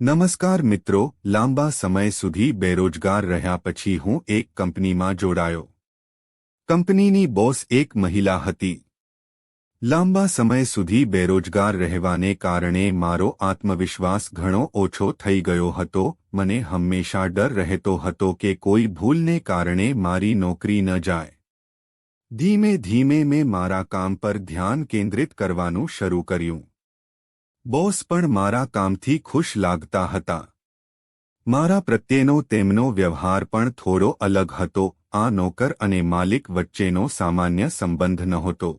નમસ્કાર મિત્રો લાંબા સમય સુધી બેરોજગાર રહ્યા પછી હું એક કંપનીમાં જોડાયો કંપનીની બોસ એક મહિલા હતી લાંબા સમય સુધી બેરોજગાર રહેવાને કારણે મારો આત્મવિશ્વાસ ઘણો ઓછો થઈ ગયો હતો મને હંમેશા ડર રહેતો હતો કે કોઈ ભૂલને કારણે મારી નોકરી ન જાય ધીમે ધીમે મેં મારા કામ પર ધ્યાન કેન્દ્રિત કરવાનું શરૂ કર્યું બોસ પણ મારા કામથી ખુશ લાગતા હતા. મારા પ્રત્યેનો તેમનો વ્યવહાર પણ થોડો અલગ હતો, આ નોકર અને માલિક વચ્ચેનો સામાન્ય સંબંધ નહોતો.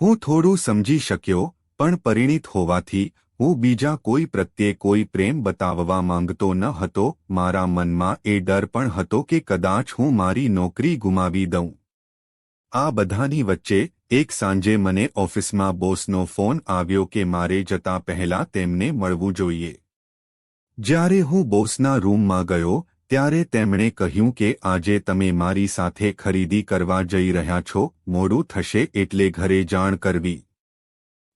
હું થોડું સમજી શક્યો, પણ પરિણિત હોવાથી, હું બીજા કોઈ પ્રત્યે કોઈ પ્રેમ બતાવવા માંગતો ન હતો, મારા મનમાં એ ડર પણ હતો કે કદાચ હું મારી નોકરી ગુમાવી દઉં. આ બધાની વચ્ચે એક સાંજે મને ઓફિસમાં બોસનો ફોન આવ્યો કે મારે જતા પહેલા તેમને મળવું જોઈએ. જ્યારે હું બોસના રૂમમાં ગયો, ત્યારે તેમણે કહ્યું કે આજે તમે મારી સાથે ખરીદી કરવા જઈ રહ્યા છો, મોડું થશે એટલે ઘરે જાણ કરવી.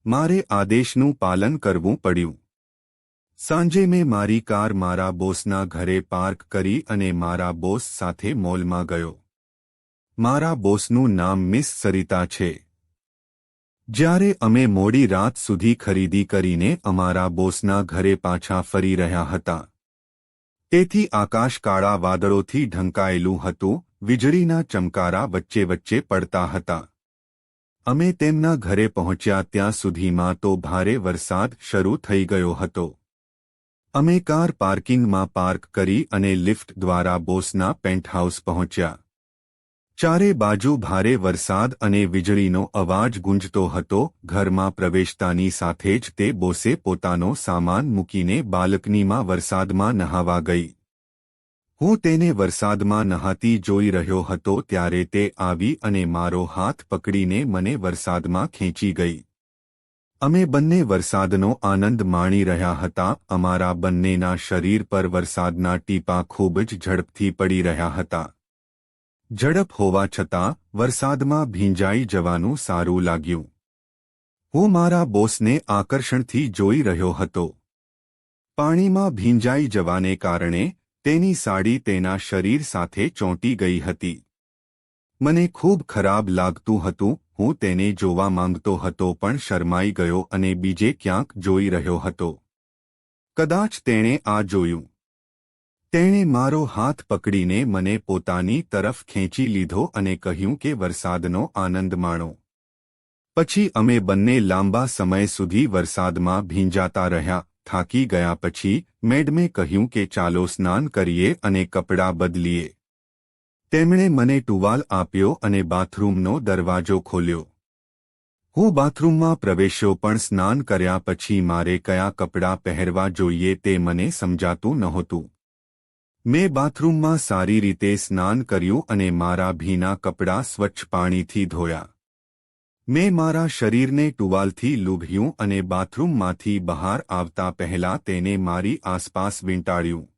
મારે આદેશનું પાલન કરવું પડ્યું. સાંજે મેં મારી કાર મારા બોસના ઘરે પાર્ક કરી અને મારા બોસ સાથે મોલમાં ગયો. મારા બોસનું નામ મિસ સરિતા છે. જ્યારે અમે મોડી રાત સુધી ખરીદી કરીને અમારા બોસના ઘરે પાછા ફરી રહ્યા હતા. તેથી આકાશ કાળા વાદળોથી ઢંકાયેલું હતું, વીજળીના ચમકારા વચ્ચે વચ્ચે પડતા હતા. અમે તેમના ઘરે પહોંચ્યા ત્યાં સુધીમાં તો ભારે વરસાદ શરૂ થઈ ગયો હતો. અમે કાર પાર્કિંગમાં પાર્ક કરી અને લિફ્ટ દ્વારા બોસના પેન્ટહાઉસ પહોંચ્યા. ચારે બાજુ ભારે વરસાદ અને વીજળીનો અવાજ ગુંજતો હતો. ઘરમાં પ્રવેશતાની સાથે જ તે બોસે પોતાનો સામાન મૂકીને બાલકનીમાં વરસાદમાં નહાવા ગઈ. હું તેને વરસાદમાં નહાતી જોઈ રહ્યો હતો ત્યારે તે આવી અને મારો હાથ પકડીને મને વરસાદમાં ખેંચી ગઈ. અમે બંને વરસાદનો આનંદ માણી રહ્યા હતા. અમારા બંનેના શરીર પર વરસાદના ટીપા ખૂબ જ ઝડપથી પડી રહ્યા હતા. ઝડપ હોવા છતાં વરસાદમાં ભીંજાઈ જવાનું સારું લાગ્યું. હું મારા બોસને આકર્ષણથી જોઈ રહ્યો હતો. પાણીમાં ભીંજાઈ જવાને કારણે તેની સાડી તેના શરીર સાથે ચોંટી ગઈ હતી. મને ખૂબ ખરાબ લાગતું હતું, હું તેને જોવા માંગતો હતો પણ શરમાઈ ગયો અને બીજે ક્યાંક જોઈ રહ્યો હતો. કદાચ તેણે આ જોયું. તેણે મારો હાથ પકડીને મને પોતાની તરફ ખેંચી લીધો અને કહ્યું કે, વરસાદનો આનંદ માણો. પછી અમે બંને લાંબા સમય સુધી વરસાદમાં ભીંજાતા રહ્યા, થાકી ગયા પછી મેડમે કહ્યું કે, ચાલો સ્નાન કરીએ અને કપડાં બદલીએ. તેમણે મને ટુવાલ આપ્યો અને બાથરૂમનો દરવાજો ખોલ્યો. હું બાથરૂમમાં પ્રવેશ્યો પણ સ્નાન કર્યા પછી મારે કયા કપડાં પહેરવા જોઈએ તે મને સમજાતું નહોતું. મેં બાથરૂમમાં સારી રીતે સ્નાન કર્યું અને મારા ભીના કપડાં સ્વચ્છ પાણીથી ધોયા. મેં મારા શરીરને ટુવાલથી લૂભ્યું અને બાથરૂમમાંથી બહાર આવતા પહેલા તેને મારી આસપાસ વીંટાળ્યું.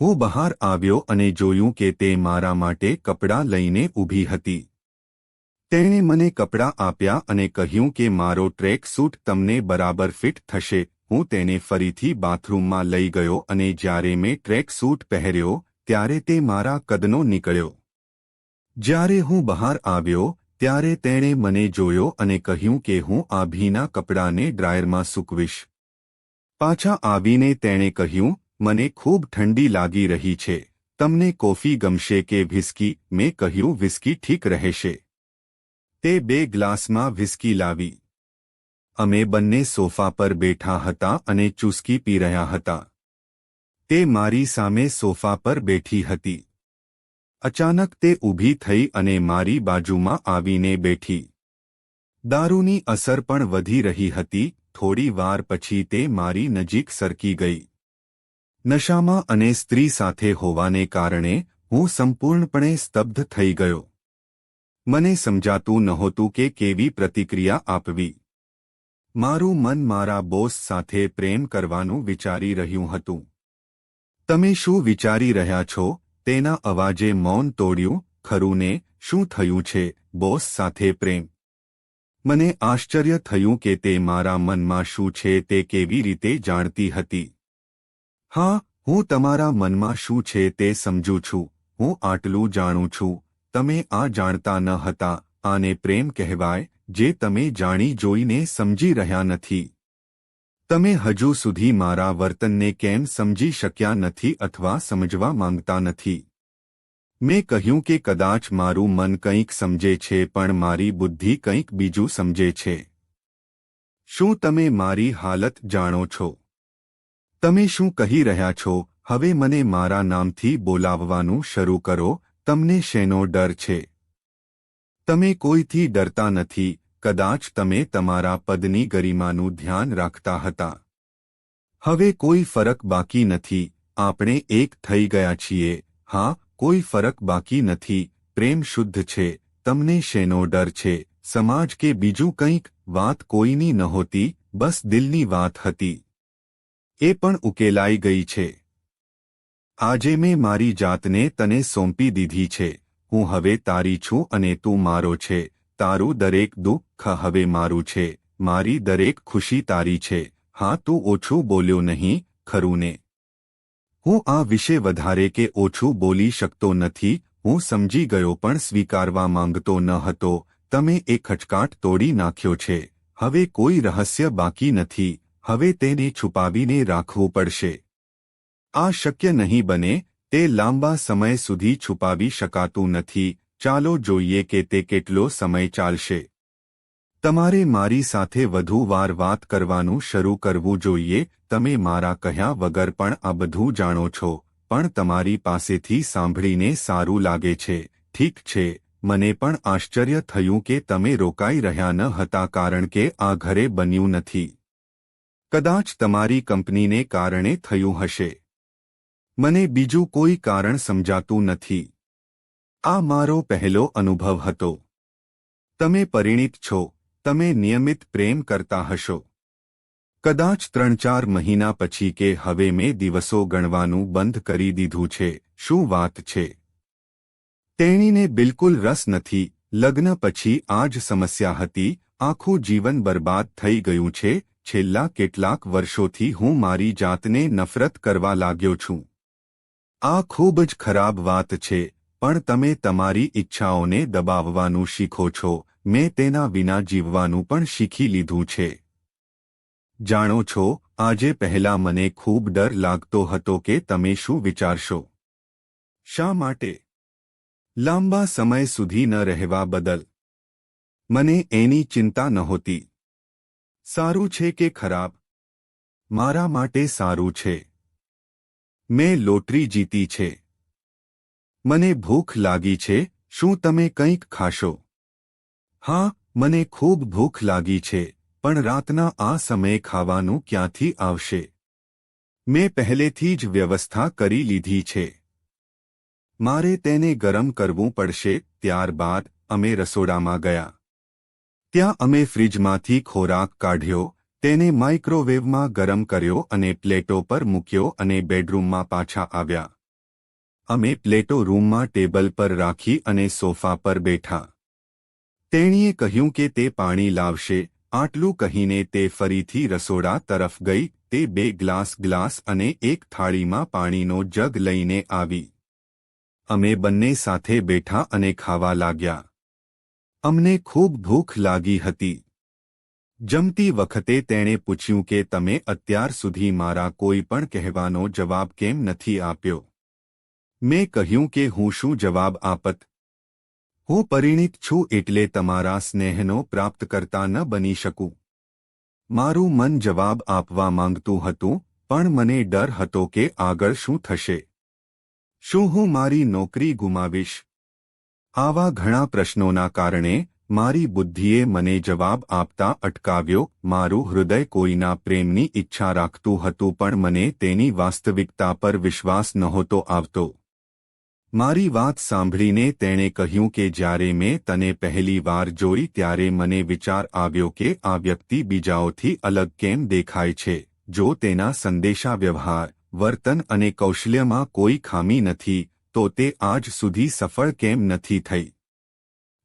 હું બહાર આવ્યો અને જોયું કે તે મારા માટે કપડાં લઈને ઊભી હતી. તેણે મને કપડાં આપ્યા અને કહ્યું કે મારો ટ્રેક સૂટ તમને બરાબર ફિટ થશે. હું તેને ફરીથી બાથરૂમમાં લઈ ગયો અને જ્યારે મેં ટ્રેક સૂટ પહેર્યો, ત્યારે તે મારા કદનો નીકળ્યો. જ્યારે હું બહાર આવ્યો, ત્યારે તેણે મને જોયો અને કહ્યું કે હું આ ભીના કપડાને ડ્રાયરમાં સૂકવીશ. પાછા આવીને તેણે કહ્યું, મને ખૂબ ઠંડી લાગી રહી છે. તમને કોફી ગમશે કે વિસ્કી? મેં કહ્યું, વિસ્કી ઠીક રહેશે. તે બે ગ્લાસમાં વિસ્કી લાવી. અમે બંને સોફા પર બેઠા હતા અને ચૂસકી પી રહ્યા હતા. તે મારી સામે સોફા પર બેઠી હતી. અચાનક તે ઊભી થઈ અને મારી બાજુમાં આવીને બેઠી. દારૂની અસર પણ વધી રહી હતી, થોડી વાર પછી તે મારી નજીક સરકી ગઈ. નશામાં અને સ્ત્રી સાથે હોવાને કારણે હું સંપૂર્ણપણે સ્તબ્ધ થઈ ગયો. મને સમજાતું નહોતું કે કેવી પ્રતિક્રિયા આપવી. મારું મન મારા બોસ સાથે પ્રેમ કરવાનું વિચારી રહ્યું હતું. તમે શું વિચારી રહ્યા છો? તેના અવાજે મૌન તોડ્યું ખરું ને શું થયું છે, બોસ સાથે પ્રેમ? મને આશ્ચર્ય થયું કે તે મારા મનમાં શું છે તે કેવી રીતે જાણતી હતી. હા, હું તમારા મનમાં શું છે તે સમજું છું, હું આટલું જાણું છું, તમે આ જાણતા ન હતા, આને પ્રેમ કહેવાય જે તમે જાણી જોઈને સમજી રહ્યા નથી. તમે હજુ સુધી મારા વર્તનને કેમ સમજી શક્યા નથી અથવા સમજવા માંગતા નથી. મેં કહ્યું કે કદાચ મારું મન કંઈક સમજે છે પણ મારી બુદ્ધિ કંઈક બીજું સમજે છે. શું તમે મારી હાલત જાણો છો? તમે શું કહી રહ્યા છો? હવે મને મારા નામથી બોલાવવાનું શરૂ કરો. તમને શેનો ડર છે? તમે કોઈથી ડરતા નથી, કદાચ તમે તમારા પદની ગરિમાનું ધ્યાન રાખતા હતા. હવે કોઈ ફરક બાકી નથી, આપણે એક થઈ ગયા છીએ, હા, કોઈ ફરક બાકી નથી, પ્રેમ શુદ્ધ છે, તમને શેનો ડર છે, સમાજ કે બીજું કંઈક, વાત કોઈની નહોતી, બસ દિલની વાત હતી. એ પણ ઉકેલાઈ ગઈ છે. આજે મેં મારી જાતને તને સોંપી દીધી છે. હું હવે તારી છું અને તું મારો છે. તારું દરેક દુઃખ હવે મારું છે. મારી દરેક ખુશી તારી છે. હા, તું ઓછું બોલ્યો નહીં ખરું ને હું આ વિશે વધારે કે ઓછું બોલી શકતો નથી. હું સમજી ગયો પણ સ્વીકારવા માંગતો ન હતો. તમે એ ખચકાટ તોડી નાખ્યો છે. હવે કોઈ રહસ્ય બાકી નથી. હવે તેને છુપાવીને રાખવું પડશે. આ શક્ય નહીં બને તે લાંબા સમય સુધી છુપાવી શકાતું નથી. ચાલો જોઈએ કે તે કેટલો સમય ચાલશે. તમારે મારી સાથે વધુ વાર વાત કરવાનું શરૂ કરવું જોઈએ. તમે મારા કહ્યા વગર પણ આ બધું જાણો છો, પણ તમારી પાસેથી સાંભળીને સારું લાગે છે. ઠીક છે, મને પણ આશ્ચર્ય થયું કે તમે રોકાઈ રહ્યા ન હતા કારણ કે આ ઘરે બન્યું નથી. કદાચ તમારી કંપનીને કારણે થયું હશે. મને બીજું કોઈ કારણ સમજાતું નથી. આ મારો પહેલો અનુભવ હતો. તમે પરિણિત છો, તમે નિયમિત પ્રેમ કરતા હશો. કદાચ ત્રણ ચાર મહિના પછી કે હવે મેં દિવસો ગણવાનું બંધ કરી દીધું છે, શું વાત છે? તેણીને બિલકુલ રસ નથી, લગ્ન પછી આ જ સમસ્યા હતી, આખું જીવન બરબાદ થઈ ગયું છે, છેલ્લા કેટલાક વર્ષોથી હું મારી જાતને નફરત કરવા લાગ્યો છું. આ ખૂબ જ ખરાબ વાત છે, પણ તમે તમારી ઈચ્છાઓને દબાવવાનું શીખો છો, મેં તેના વિના જીવવાનું પણ શીખી લીધું છે. જાણો છો, આજે પહેલા મને ખૂબ ડર લાગતો હતો કે તમે શું વિચારશો. શા માટે? લાંબા સમય સુધી ન રહેવા બદલ. મને એની ચિંતા નહોતી. સારું છે કે ખરાબ? મારા માટે સારું છે. મેં લોટરી જીતી છે. મને ભૂખ લાગી છે, શું તમે કંઈક ખાશો? હા, મને ખૂબ ભૂખ લાગી છે, પણ રાતના આ સમયે ખાવાનું ક્યાંથી આવશે? મેં પહેલેથી જ વ્યવસ્થા કરી લીધી છે. મારે તેને ગરમ કરવું પડશે, ત્યારબાદ અમે રસોડામાં ગયા. ત્યાં અમે ફ્રીજમાંથી ખોરાક કાઢ્યો તેને માઇક્રોવેવમાં ગરમ કર્યો અને પ્લેટો પર મૂક્યો અને બેડરૂમમાં પાછા આવ્યા. અમે પ્લેટો રૂમમાં ટેબલ પર રાખી અને સોફા પર બેઠા. તેણીએ કહ્યું કે તે પાણી લાવશે, આટલું કહીને તે ફરીથી રસોડા તરફ ગઈ, તે બે ગ્લાસ ગ્લાસ અને એક થાળીમાં પાણીનો જગ લઈને આવી. અમે બંને સાથે બેઠા અને ખાવા લાગ્યા. અમને ખૂબ ભૂખ લાગી હતી. જમતી વખતે તેણે પૂછ્યું કે તમે અત્યાર સુધી મારા કોઈ પણ કહેવાનો જવાબ કેમ નથી આપ્યો? મેં કહ્યું કે હું શું જવાબ આપત? હું પરિણિત છું એટલે તમારા સ્નેહનો પ્રાપ્ત કરતા ન બની શકું. મારું મન જવાબ આપવા માંગતું હતું, પણ મને ડર હતો કે આગળ શું થશે. શું હું મારી નોકરી ગુમાવીશ? આવા ઘણા પ્રશ્નોના કારણે મારી બુદ્ધિએ મને જવાબ આપતા અટકાવ્યો, મારું હૃદય કોઈના પ્રેમની ઈચ્છા રાખતું હતું પણ મને તેની વાસ્તવિકતા પર વિશ્વાસ નહોતો આવતો. મારી વાત સાંભળીને તેણે કહ્યું કે જ્યારે મેં તને પહેલી વાર જોઈ ત્યારે મને વિચાર આવ્યો કે આ વ્યક્તિ બીજાઓથી અલગ કેમ દેખાય છે, જો તેના સંદેશા વ્યવહાર વર્તન અને કૌશલ્યમાં કોઈ ખામી નથી, તો તે આજ સુધી સફળ કેમ નથી થઈ?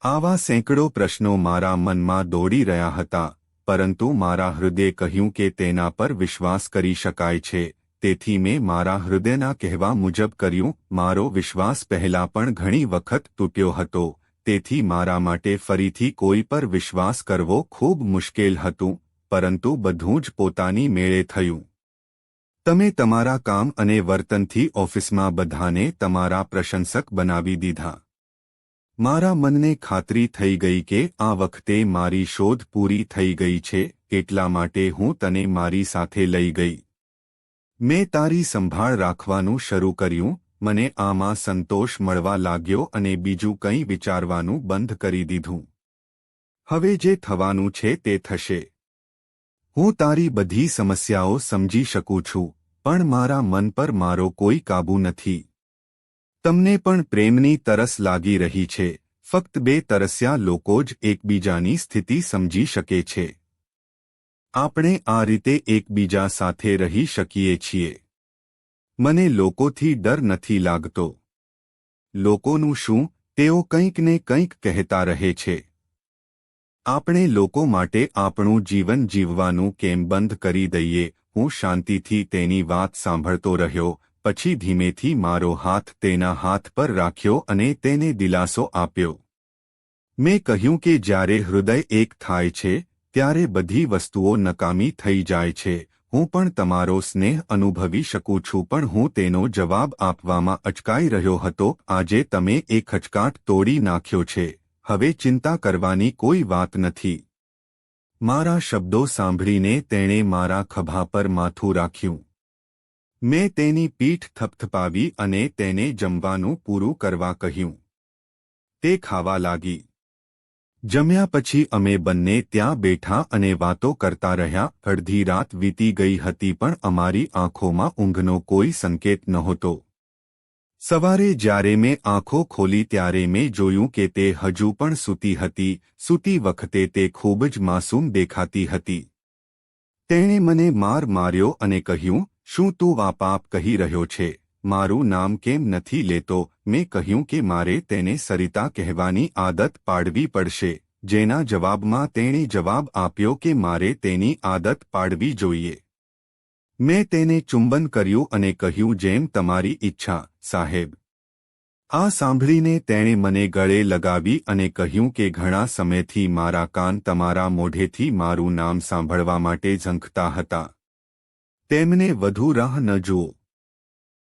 આવા સેંકડો પ્રશ્નો મારા મનમાં દોડી રહ્યા હતા, પરંતુ મારા હૃદયે કહ્યું કે તેના પર વિશ્વાસ કરી શકાય છે, તેથી મેં મારા હૃદયના કહેવા મુજબ કર્યું, મારો વિશ્વાસ પહેલા પણ ઘણી વખત તૂટ્યો હતો, તેથી મારા માટે ફરીથી કોઈ પર વિશ્વાસ કરવો ખૂબ મુશ્કેલ હતું, પરંતુ બધું જ પોતાની મેળે થયું. તમે તમારા કામ અને વર્તનથી ઓફિસમાં બધાને તમારા પ્રશંસક બનાવી દીધા. મારા મનને ખાતરી થઈ ગઈ કે આ વખતે મારી શોધ પૂરી થઈ ગઈ છે, એટલા માટે હું તને મારી સાથે લઈ ગઈ. મેં તારી સંભાળ રાખવાનું શરૂ કર્યું, મને આમાં સંતોષ મળવા લાગ્યો અને બીજું કંઈ વિચારવાનું બંધ કરી દીધું. હવે જે થવાનું છે તે થશે. હું તારી બધી સમસ્યાઓ સમજી શકું છું, પણ મારા મન પર મારો કોઈ કાબૂ નથી. તમને પણ પ્રેમની તરસ લાગી રહી છે. ફક્ત બે તરસ્યા લોકો જ એકબીજાની સ્થિતિ સમજી શકે છે. આપણે આ રીતે એકબીજા સાથે રહી શકીએ છીએ. મને લોકોથી ડર નથી લાગતો. લોકોનું શું, તેઓ કંઈક ને કંઈક કહેતા રહે છે. આપણે લોકો માટે આપણું જીવન જીવવાનું કેમ બંધ કરી દઈએ, હું શાંતિથી તેની વાત સાંભળતો રહ્યો પછી ધીમેથી મારો હાથ તેના હાથ પર રાખ્યો અને તેને દિલાસો આપ્યો. મેં કહ્યું કે જ્યારે હૃદય એક થાય છે, ત્યારે બધી વસ્તુઓ નકામી થઈ જાય છે. હું પણ તમારો સ્નેહ અનુભવી શકું છું, પણ હું તેનો જવાબ આપવામાં અચકાઈ રહ્યો હતો. આજે તમે એ ખચકાટ તોડી નાખ્યો છે. હવે ચિંતા કરવાની કોઈ વાત નથી. મારા શબ્દો સાંભળીને તેણે મારા ખભા પર માથું રાખ્યું. મેં તેની પીઠ થપથપાવી અને તેને જમવાનું પૂરું કરવા કહ્યું. તે ખાવા લાગી. જમ્યા પછી અમે બંને ત્યાં બેઠા અને વાતો કરતા રહ્યા. અડધી રાત વીતી ગઈ હતી પણ અમારી આંખોમાં ઊંઘનો કોઈ સંકેત નહોતો. સવારે જ્યારે મેં આંખો ખોલી ત્યારે મેં જોયું કે તે હજુ પણ સૂતી હતી. સૂતી વખતે તે ખૂબ જ માસૂમ દેખાતી હતી. તેણે મને માર માર્યો અને કહ્યું શું તું વાપાપ કહી રહ્યો છે? મારું નામ કેમ નથી લેતો? મેં કહ્યું કે મારે તેને સરિતા કહેવાની આદત પાડવી પડશે. જેના જવાબમાં તેણે જવાબ આપ્યો કે મારે તેની આદત પાડવી જોઈએ. મેં તેને ચુંબન કર્યું અને કહ્યું, જેમ તમારી ઈચ્છા, સાહેબ. આ સાંભળીને તેણે મને ગળે લગાવી અને કહ્યું કે ઘણા સમયથી મારા કાન તમારા મોઢેથી મારું નામ સાંભળવા માટે ઝંખતા હતા. તેમને વધુ રાહ ન જુઓ.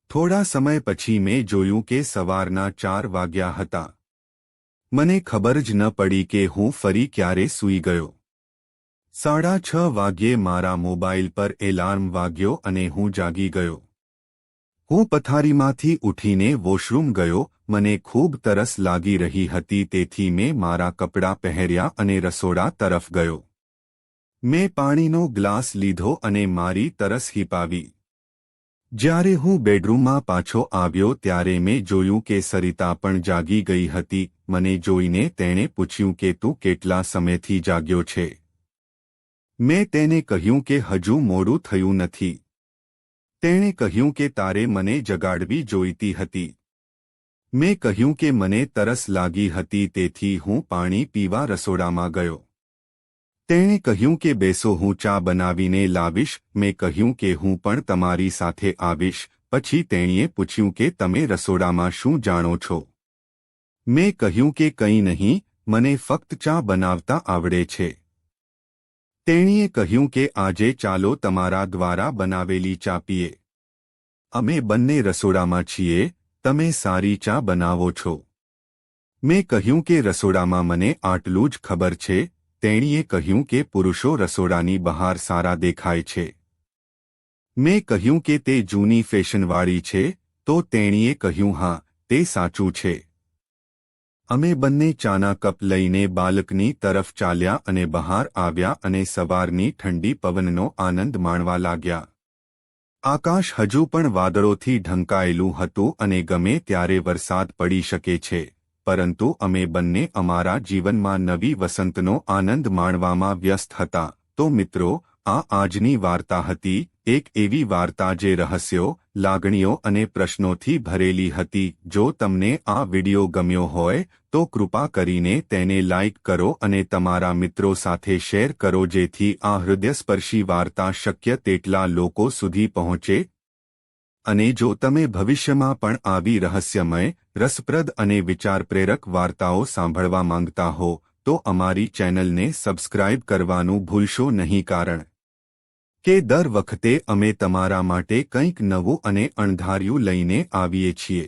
થોડા સમય પછી મેં જોયું કે સવારના ચાર વાગ્યા હતા. મને ખબર જ ન પડી કે હું ફરી ક્યારે સૂઈ ગયો. સાડા છ વાગ્યે મારા મોબાઈલ પર એલાર્મ વાગ્યો અને હું જાગી ગયો. હું પથારીમાંથી ઉઠીને વોશરૂમ ગયો, મને ખૂબ તરસ લાગી રહી હતી તેથી મેં મારા કપડાં પહેર્યા અને રસોડા તરફ ગયો. મેં પાણીનો ગ્લાસ લીધો અને મારી તરસ હિપાવી. જ્યારે હું બેડરૂમમાં પાછો આવ્યો ત્યારે મેં જોયું કે સરિતા પણ જાગી ગઈ હતી. મને જોઈને તેણે પૂછ્યું કે તું કેટલા સમયથી જાગ્યો છે? મેં તેને કહ્યું કે હજુ મોડું થયું નથી. તેણે કહ્યું કે તારે મને જગાડવી જોઈતી હતી. મેં કહ્યું કે મને તરસ લાગી હતી તેથી હું પાણી પીવા રસોડામાં ગયો. તેણે કહ્યું કે બેસો હું ચા બનાવીને લાવીશ, મેં કહ્યું કે હું પણ તમારી સાથે આવીશ, પછી તેણીએ પૂછ્યું કે તમે રસોડામાં શું જાણો છો? મેં કહ્યું કે કંઈ નહીં, મને ફક્ત ચા બનાવતા આવડે છે. તેણીએ કહ્યું કે આજે ચાલો તમારા દ્વારા બનાવેલી ચા પીએ. અમે બંને રસોડામાં છીએ, તમે સારી ચા બનાવો છો. મેં કહ્યું કે રસોડામાં મને આટલું જ ખબર છે તેણીએ કહ્યું કે પુરુષો રસોડાની બહાર સારા દેખાય છે. મેં કહ્યું કે તે જૂની ફેશનવાળી છે, તો તેણીએ કહ્યું, હા, તે સાચું છે. અમે બંને ચાના કપ લઈને બાલકની તરફ ચાલ્યા અને બહાર આવ્યા અને સવારની ઠંડી પવનનો આનંદ માણવા લાગ્યા. આકાશ હજુ પણ વાદળોથી ઢંકાયેલું હતું અને ગમે ત્યારે વરસાદ પડી શકે છે. પરંતુ અમે બંને અમારા જીવનમાં નવી વસંતનો આનંદ માણવામાં વ્યસ્ત હતા. તો મિત્રો, આ આજની વાર્તા હતી, એક એવી વાર્તા જે રહસ્યો, લાગણીઓ અને પ્રશ્નોથી ભરેલી હતી. જો તમને આ વિડિયો ગમ્યો હોય, તો કૃપા કરીને તેને લાઇક કરો અને તમારા મિત્રો સાથે શેર કરો જેથી આ હૃદયસ્પર્શી વાર્તા શક્ય તેટલા લોકો સુધી પહોંચે. અને જો તમે ભવિષ્યમાં પણ આવી રહસ્યમય રસપ્રદ અને વિચારપ્રેરક વાર્તાઓ સાંભળવા માંગતા હો, તો અમારી ચેનલને સબસ્ક્રાઇબ કરવાનું ભૂલશો નહીં કારણ કે દર વખતે અમે તમારા માટે કંઈક નવું અને અણધાર્યું લઈને આવીએ છીએ.